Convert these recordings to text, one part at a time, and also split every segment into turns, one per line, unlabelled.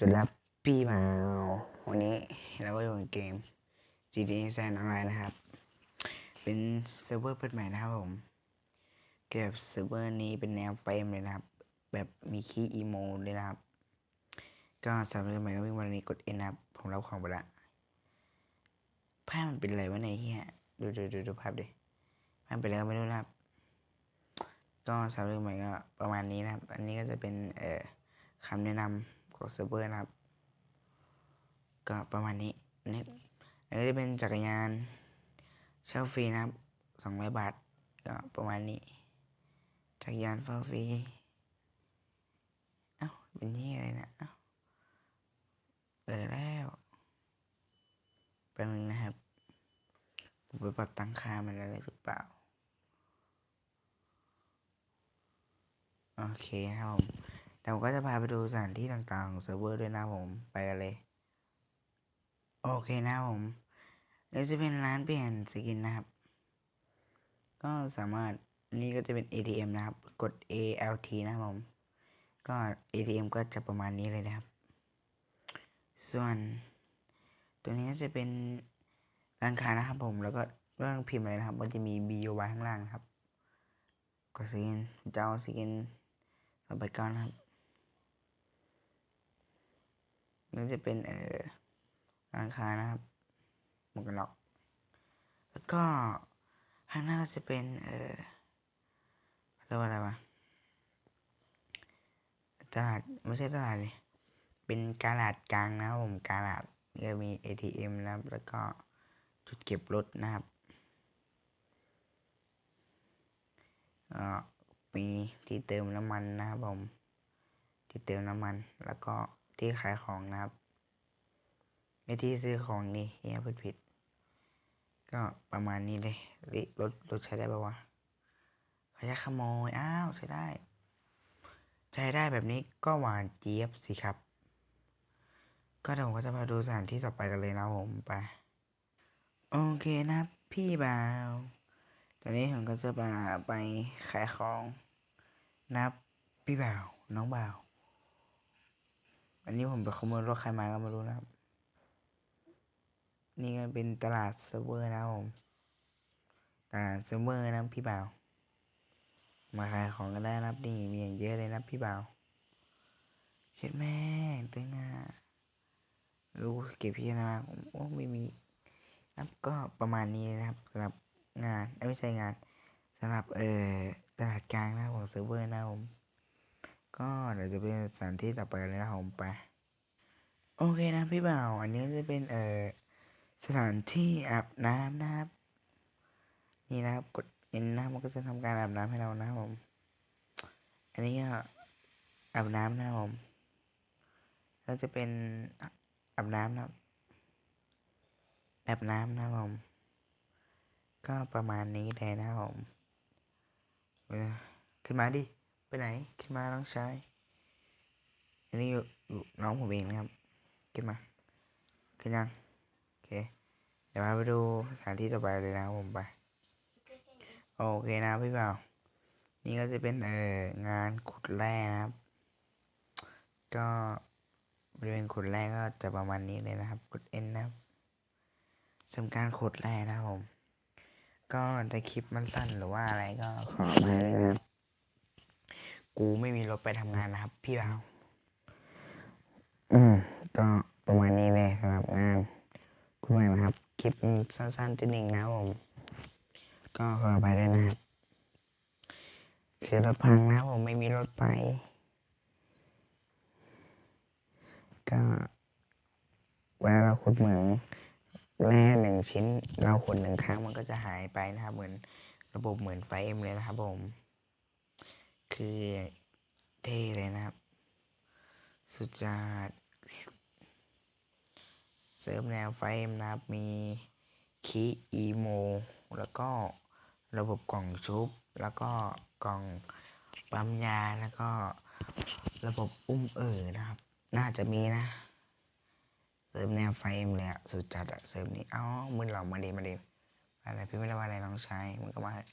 สำหรับพี่บ่าวันนี้เราก็อยู่ในเกม GTA San Online นะครับ เป็นเซิร์ฟเวอร์เปิดใหม่นะครับผม เกี่ยวกับเซิร์ฟเวอร์นี้เป็นแนวเฟรมเลยนะครับ แบบมีคีย์อีโมด้วยนะครับ ก็สำหรับใหม่ก็วิ่งวันนี้กด N นะครับ ผมรับของไปละภาพมันเป็นอะไรวะในเฮียดูดูดูดูภาพดิภาพเป็นอะไรก็ไม่รู้นะครับ ก็สำหรับใหม่ก็ประมาณนี้นะครับ อันนี้ก็จะเป็นเอ่อคำแนะนำ ของเซิร์ฟเวอร์นะครับ ก็ประมาณนี้นี่แล้วก็จะเป็นจักรยานเช่าฟรีนะครับสองร้อยบาทก็ประมาณนี้ จักรยานเช่าฟรีเอ้าเป็นนี่อะไรนะเอ้าเปิดแล้วแป๊บนึงนะครับผมไปปรับตั้งค่ามันอะไรหรือเปล่าโอเคครับผม แต่ผมก็จะพาไปดูสถานที่ต่างๆของเซิร์ฟเวอร์ด้วยนะผมไปกันเลย โอเคนะผมเดี๋ยวจะเป็นร้านเปลี่ยนสกินนะครับ ก็สามารถนี่ก็จะเป็น ATM นะครับ กด ALT นะครับผม ก็ ATM ก็จะประมาณนี้เลยนะครับ ส่วน ตัวนี้จะเป็นร้านค้านะครับผม แล้วก็เรื่องพิมพ์เลยนะครับ มันจะมี BUY ข้างล่างนะครับกดสกินจะเอาสกินต่อไปก่อนนะครับ นี่จะเป็นเอ่อร้านค้านะครับหมวกกันน็อกแล้วก็ข้างหน้าก็จะเป็นเอ่อเรียกว่าอะไรวะตลาดไม่ใช่ตลาดเลยเป็นกาลาดกลางนะครับผมกาลาดก็มี ATM นะครับแล้วก็จุดเก็บรถนะครับเอ่อมีที่เติมน้ำมันนะครับผม ที่เติมน้ำมันแล้วก็ ที่ขายของนะครับไอที่ซื้อของนี่เฮียพูดผิด ก็ประมาณนี้เลยรถรถใช้ได้ปะวะขยะขโมย อ้าวใช้ได้ ใช้ได้แบบนี้ก็หวานเจี๊ยบสิครับ ก็เดี๋ยวผมก็จะมาดูสถานที่ต่อไปกันเลยนะผมไป โอเคนะพี่บ่าว ตอนนี้ผมก็จะมาไปขายของนับพี่บ่าว น้องบ่าว อันนี้ผมไปขโมยรถใครมาก็ไม่รู้นะครับ นี่ก็เป็นตลาดเซิร์ฟเวอร์นะครับผม ตลาดเซิร์ฟเวอร์นะพี่บ่าว มาขายของกันได้นะครับนี่มีอย่างเยอะเลยนะพี่บ่าวเช็ดแม่ตึงอะรู้เก็บพี่นะผมโอ้ไม่มีนะครับก็ประมาณนี้นะครับสำหรับงานไม่ใช่งานสำหรับเอ่อตลาดกลางนะของเซิร์ฟเวอร์นะครับผม ก็เดี๋ยวจะเป็นสถานที่ต่อไปเลยนะผมไปโอเคนะพี่บ่าว อันนี้จะเป็นเอ่อสถานที่อาบน้ำนะครับ นี่นะครับกดเอ็นนะมันก็จะทำการอาบน้ำให้เรานะผม อันนี้ก็อาบน้ำนะผมแล้วจะเป็นอาบน้ำนะครับอาบน้ำนะผม ก็ประมาณนี้เลยนะผมขึ้นมาดิ ไปไหนขึ้นมาน้องชายอันนี้อยู่อยู่น้องผมเองนะครับขึ้นมาขึ้นยังโอเคเดี๋ยวพาไปดูสถานที่ต่อไปเลยนะผมไปโอเคนะพี่บ่าวนี่ก็จะเป็นเอองานขุดแร่นะครับ ก็บริเวณขุดแร่ก็จะประมาณนี้เลยนะครับกด N นะครับสำการขุดแร่นะครับผม ก็ถ้าคลิปมันสั้นหรือว่าอะไรก็ขออภัยนะครับ กูไม่มีรถไปทำงานนะครับ พี่บ่าว อืม ก็ประมาณนี้เลยสำหรับงาน คุณใหม่นะครับ คลิปสั้นๆติดหนึ่งนะครับผม ก็ขออภัยด้วยนะครับคือรถพังนะผมไม่มีรถไป ก็เวลาเราขุดเหมืองแร่หนึ่งชิ้น เราขุดหนึ่งครั้งมันก็จะหายไปนะครับ เหมือนระบบเหมือนไฟเอ็มเลยนะครับผม คือเท่เลยนะครับ สุดยอดเสริมแนวไฟมนะครับ มีคีอีโม แล้วก็ระบบกล่องชุบ แล้วก็กล่องปั๊มยา แล้วก็ระบบอุ้มเอ๋อนะครับ น่าจะมีนะเสริมแนวไฟเอ็มเลยอะสุดจัดอะเสริมนี้ เอ้ามึนเหล่ามาดีมาดีอะไรพี่ไม่ได้ว่าอะไรน้องชายมึงก็มาเถอะ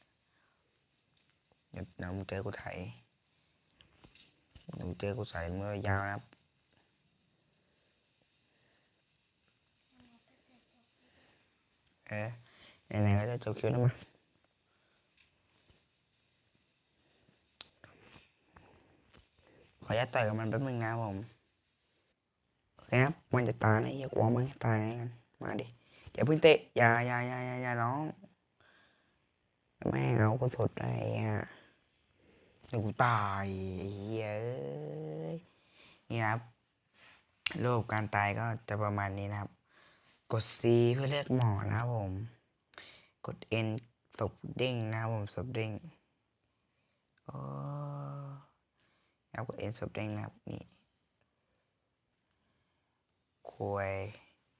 เดี๋ยวเงเจอกูไถเดี๋ยวมึงเจอกูใส่เมื่อยาวนะครับเออไหนๆก็จะจบคลิปแล้วมั้งขออนุญตต่อยกับมันแป๊บนึงนะผมโอเคครับมันจะตายนะอย่ากลัวมันจะตายนะกันมาดิอย่าพึ่งเตะอย่าอย่าอย่าอย่าอย่าร้องแม่เอาก็สดได้อะ เดี๋ยวกูตายไอ้เหี้ยเอ้นี่นะครับโรคการตายก็จะประมาณนี้นะครับ กด C เพื่อเรียกหมอนะครับผม กด N ศพเด้งนะครับผมศพเด้งโอ้นะครับกด N ศพเด้งนะครับนี่ควย